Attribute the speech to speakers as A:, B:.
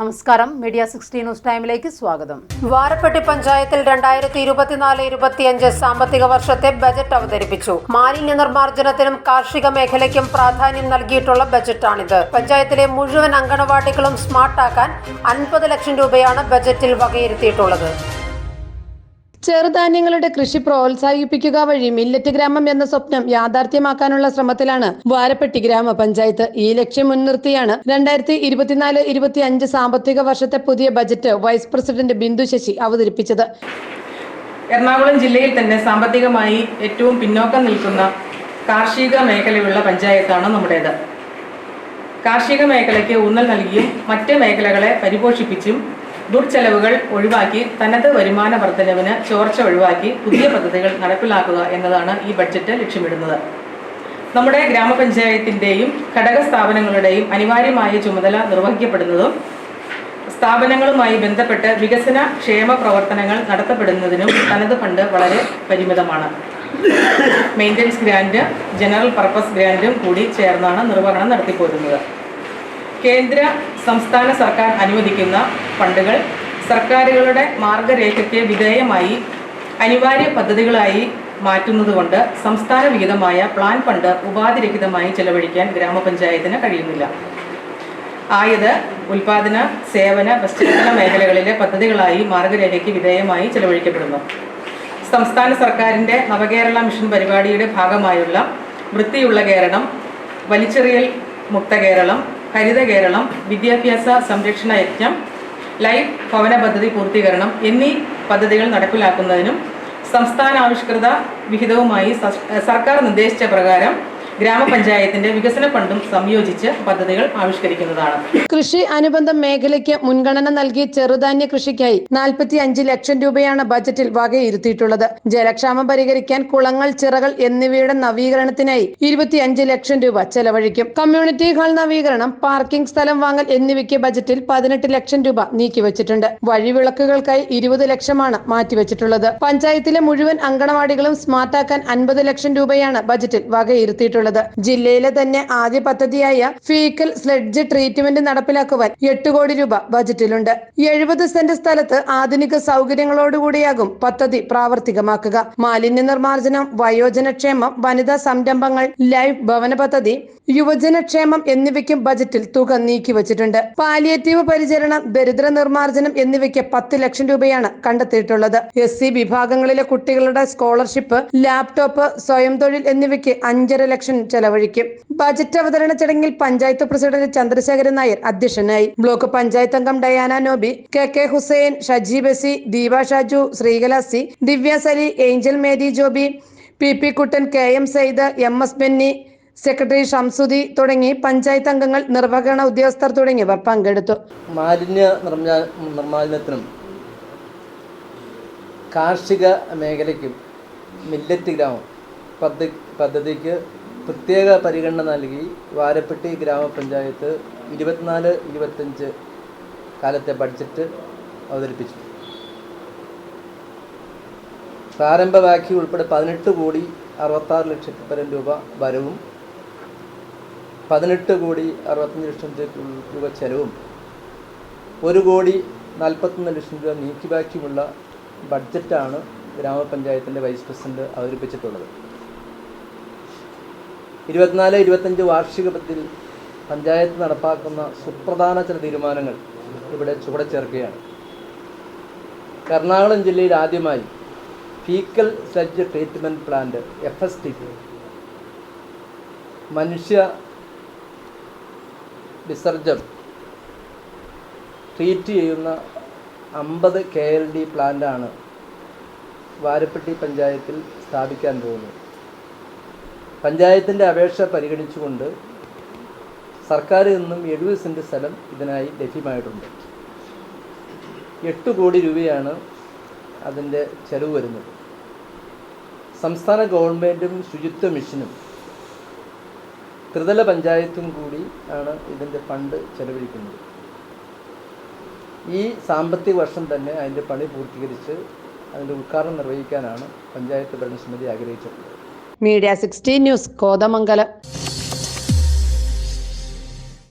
A: നമസ്കാരം. Media sixty news ടൈമിലേക്ക് സ്വാഗതം.
B: വാരപ്പെട്ടി പഞ്ചായത്തിൽ രണ്ടായിരത്തി ഇരുപത്തിനാല് ഇരുപത്തിയഞ്ച് സാമ്പത്തിക വർഷത്തെ ബജറ്റ് അവതരിപ്പിച്ചു. മാലിന്യ നിർമ്മാർജനത്തിനും കാർഷിക മേഖലയ്ക്കും പ്രാധാന്യം നൽകിയിട്ടുള്ള ബജറ്റാണിത്. പഞ്ചായത്തിലെ മുഴുവൻ അങ്കണവാടികളും സ്മാർട്ടാക്കാൻ അൻപത് ലക്ഷം രൂപയാണ് ബജറ്റിൽ വകയിരുത്തിയിട്ടുള്ളത്.
C: ചെറുധാന്യങ്ങളുടെ കൃഷി പ്രോത്സാഹിപ്പിക്കുക വഴി മില്ലറ്റ് ഗ്രാമം എന്ന സ്വപ്നം യാഥാർത്ഥ്യമാക്കാനുള്ള ശ്രമത്തിലാണ് വാരപ്പെട്ടി ഗ്രാമപഞ്ചായത്ത്. ഈ ലക്ഷ്യം മുൻനിർത്തിയാണ് രണ്ടായിരത്തി ഇരുപത്തിനാല് ഇരുപത്തി അഞ്ച് സാമ്പത്തിക വർഷത്തെ പുതിയ budget vice president Bindu Sasi അവതരിപ്പിച്ചത്.
D: എറണാകുളം ജില്ലയിൽ തന്നെ സാമ്പത്തികമായി ഏറ്റവും പിന്നോക്കം നിൽക്കുന്ന കാർഷിക മേഖലയുള്ള പഞ്ചായത്താണ് നമ്മുടേത്. കാർഷിക മേഖലയ്ക്ക് ഊന്നൽ നൽകിയും മറ്റ് മേഖലകളെ പരിപോഷിപ്പിച്ചും ദുർച്ചെലവുകൾ ഒഴിവാക്കി തനത് വരുമാന വർധനവിന് ചോർച്ച ഒഴിവാക്കി പുതിയ പദ്ധതികൾ നടപ്പിലാക്കുക എന്നതാണ് ഈ ബഡ്ജറ്റ് ലക്ഷ്യമിടുന്നത്. നമ്മുടെ ഗ്രാമപഞ്ചായത്തിന്റെയും ഘടക സ്ഥാപനങ്ങളുടെയും അനിവാര്യമായ ചുമതല നിർവഹിക്കപ്പെടുന്നതും സ്ഥാപനങ്ങളുമായി ബന്ധപ്പെട്ട് വികസന ക്ഷേമ പ്രവർത്തനങ്ങൾ നടത്തപ്പെടുന്നതിനും തനത് ഫണ്ട് വളരെ പരിമിതമാണ്. മെയിന്റനൻസ് ഗ്രാൻഡ് ജനറൽ പർപ്പസ് ഗ്രാൻഡും കൂടി ചേർന്നാണ് നിർവഹണം നടത്തിപ്പോരുന്നത്. കേന്ദ്ര സംസ്ഥാന സർക്കാർ അനുവദിക്കുന്ന ഫണ്ടുകൾ സർക്കാരുകളുടെ മാർഗരേഖയ്ക്ക് വിധേയമായി അനിവാര്യ പദ്ധതികളായി മാറ്റുന്നതുകൊണ്ട് സംസ്ഥാന വിഹിതമായ പ്ലാൻ ഫണ്ട് ഉപാധിരഹിതമായി ചെലവഴിക്കാൻ ഗ്രാമപഞ്ചായത്തിന് കഴിയുന്നില്ല. ആയത് ഉൽപാദന സേവന പശ്ചാത്തല മേഖലകളിലെ പദ്ധതികളായി മാർഗരേഖയ്ക്ക് വിധേയമായി ചെലവഴിക്കപ്പെടുന്നു. സംസ്ഥാന സർക്കാരിന്റെ നവകേരള മിഷൻ പരിപാടിയുടെ ഭാഗമായുള്ള വൃത്തിയുള്ള കേരളം വലിച്ചെറിയൽ മുക്ത കേരളം ഹരിത കേരളം വിദ്യാഭ്യാസ സംരക്ഷണ യജ്ഞം ലൈഫ് ഭവന പദ്ധതി പൂർത്തീകരണം എന്നീ പദ്ധതികൾ നടപ്പിലാക്കുന്നതിനും സംസ്ഥാനാവിഷ്കൃത വിഹിതവുമായി സർക്കാർ നിർദ്ദേശിച്ച പ്രകാരം ഗ്രാമപഞ്ചായത്തിന്റെ വികസന ഫണ്ടും സംയോജിച്ച് പദ്ധതികൾ ആവിഷ്കരിക്കുന്നതാണ്.
C: കൃഷി അനുബന്ധ മേഖലയ്ക്ക് മുൻഗണന നൽകി ചെറുധാന്യ കൃഷിക്കായി നാൽപ്പത്തി അഞ്ച് ലക്ഷം രൂപയാണ് ബജറ്റിൽ വകയിരുത്തിയിട്ടുള്ളത്. ജലക്ഷാമം പരിഹരിക്കാൻ കുളങ്ങൾ ചിറകൾ എന്നിവയുടെ നവീകരണത്തിനായി ഇരുപത്തിയഞ്ച് ലക്ഷം രൂപ ചെലവഴിക്കും. കമ്മ്യൂണിറ്റി ഹാൾ നവീകരണം പാർക്കിംഗ് സ്ഥലം വാങ്ങൽ എന്നിവയ്ക്ക് ബജറ്റിൽ പതിനെട്ട് ലക്ഷം രൂപ നീക്കിവച്ചിട്ടുണ്ട്. വഴിവിളക്കുകൾക്കായി ഇരുപത് ലക്ഷമാണ് മാറ്റിവച്ചിട്ടുള്ളത്. പഞ്ചായത്തിലെ മുഴുവൻ അങ്കണവാടികളും സ്മാർട്ടാക്കാൻ അൻപത് ലക്ഷം രൂപയാണ് ബജറ്റിൽ വകയിരുത്തിയിട്ടുള്ളത്. ജില്ലയിലെ തന്നെ ആദ്യ പദ്ധതിയായ ഫീക്കൽ സ്ലെഡ്ജ് ട്രീറ്റ്മെന്റ് നടപ്പിലാക്കുവാൻ എട്ട് കോടി രൂപ ബജറ്റിലുണ്ട്. എഴുപത് സെന്റ് സ്ഥലത്ത് ആധുനിക സൗകര്യങ്ങളോടുകൂടിയാകും പദ്ധതി പ്രാവർത്തികമാക്കുക. മാലിന്യ നിർമ്മാർജനം വയോജനക്ഷേമം വനിതാ സംരംഭങ്ങൾ ലൈഫ് ഭവന പദ്ധതി യുവജനക്ഷേമം എന്നിവയ്ക്കും ബജറ്റിൽ തുക നീക്കിവച്ചിട്ടുണ്ട് പാലിയേറ്റീവ് പരിചരണം ദരിദ്ര നിർമ്മാർജനം എന്നിവയ്ക്ക് പത്ത് ലക്ഷം രൂപയാണ് കണ്ടെത്തിയിട്ടുള്ളത്. എസ് സി വിഭാഗങ്ങളിലെ കുട്ടികളുടെ സ്കോളർഷിപ്പ് ലാപ്ടോപ്പ് സ്വയം തൊഴിൽ എന്നിവയ്ക്ക് അഞ്ചര ലക്ഷം ചെലവഴിക്കും. ബജറ്റ് അവതരണ ചടങ്ങിൽ പഞ്ചായത്ത് പ്രസിഡന്റ് ചന്ദ്രശേഖരൻ നായർ അധ്യക്ഷനായി. ബ്ലോക്ക് പഞ്ചായത്ത് അംഗം Diana Noby K K Hussain Shaji Basi Deepa Shaju Sreekala C Divya Sali Angel Mary Joby P P Kuttan K M Sayyid M S Benny secretary Shamsudi തുടങ്ങി പഞ്ചായത്ത് അംഗങ്ങൾ നിർവഹണ ഉദ്യോഗസ്ഥർ തുടങ്ങിയവർ പങ്കെടുത്തു.
E: മാലിന്യ നിർമ്മാ നിർമ്മാർജനത്തിനും കാർഷിക മേഖലയ്ക്കും മില്ലറ്റ് ഗ്രാമം പദ്ധതി പദ്ധതിക്ക് പ്രത്യേക പരിഗണന നൽകി വാരപ്പെട്ടി ഗ്രാമപഞ്ചായത്ത് ഇരുപത്തിനാല് ഇരുപത്തഞ്ച് കാലത്തെ ബഡ്ജറ്റ് അവതരിപ്പിച്ചു. പ്രാരംഭ ബാക്കി ഉൾപ്പെടെ പതിനെട്ട് കോടി അറുപത്താറ് ലക്ഷത്തി പരം രൂപ വരവും പതിനെട്ട് കോടി അറുപത്തഞ്ച് ലക്ഷം രൂപ ചെലവും ഒരു കോടി നാൽപ്പത്തൊന്ന് ലക്ഷം രൂപ നീക്കി ബാക്കിയുമുള്ള ബഡ്ജറ്റാണ് ഗ്രാമപഞ്ചായത്തിന്റെ വൈസ് പ്രസിഡന്റ് അവതരിപ്പിച്ചിട്ടുള്ളത്. ഇരുപത്തിനാല് ഇരുപത്തഞ്ച് വാർഷിക പത്തിൽ പഞ്ചായത്ത് നടപ്പാക്കുന്ന സുപ്രധാന ചില തീരുമാനങ്ങൾ ഇവിടെ ചുവടെ ചേർക്കുകയാണ്. എറണാകുളം ജില്ലയിൽ ആദ്യമായി faecal sludge treatment plant F S T മനുഷ്യ വിസർജം ട്രീറ്റ് ചെയ്യുന്ന അമ്പത് കെ എൽ ഡി പ്ലാന്റാണ് വാരപ്പെട്ടി പഞ്ചായത്തിൽ സ്ഥാപിക്കാൻ പോകുന്നത്. പഞ്ചായത്തിന്റെ അപേക്ഷ പരിഗണിച്ചുകൊണ്ട് സർക്കാരിൽ നിന്നും എഴുപത് സെന്റ് സ്ഥലം ഇതിനായി ലഭ്യമായിട്ടുണ്ട്. എട്ട് കോടി രൂപയാണ് അതിന്റെ ചെലവ് വരുന്നത്. സംസ്ഥാന ഗവൺമെന്റും ശുചിത്വ മിഷനും ത്രിതല പഞ്ചായത്തും കൂടി ആണ് ഇതിന്റെ ഫണ്ട് ചെലവഴിക്കുന്നത്. ഈ സാമ്പത്തിക വർഷം തന്നെ അതിന്റെ പണി പൂർത്തീകരിച്ച് അതിന്റെ ഉദ്ഘാടനം നിർവഹിക്കാനാണ് പഞ്ചായത്ത് ഭരണസമിതി ആഗ്രഹിച്ചിട്ടുള്ളത്.
C: Media sixty news Kothamangalam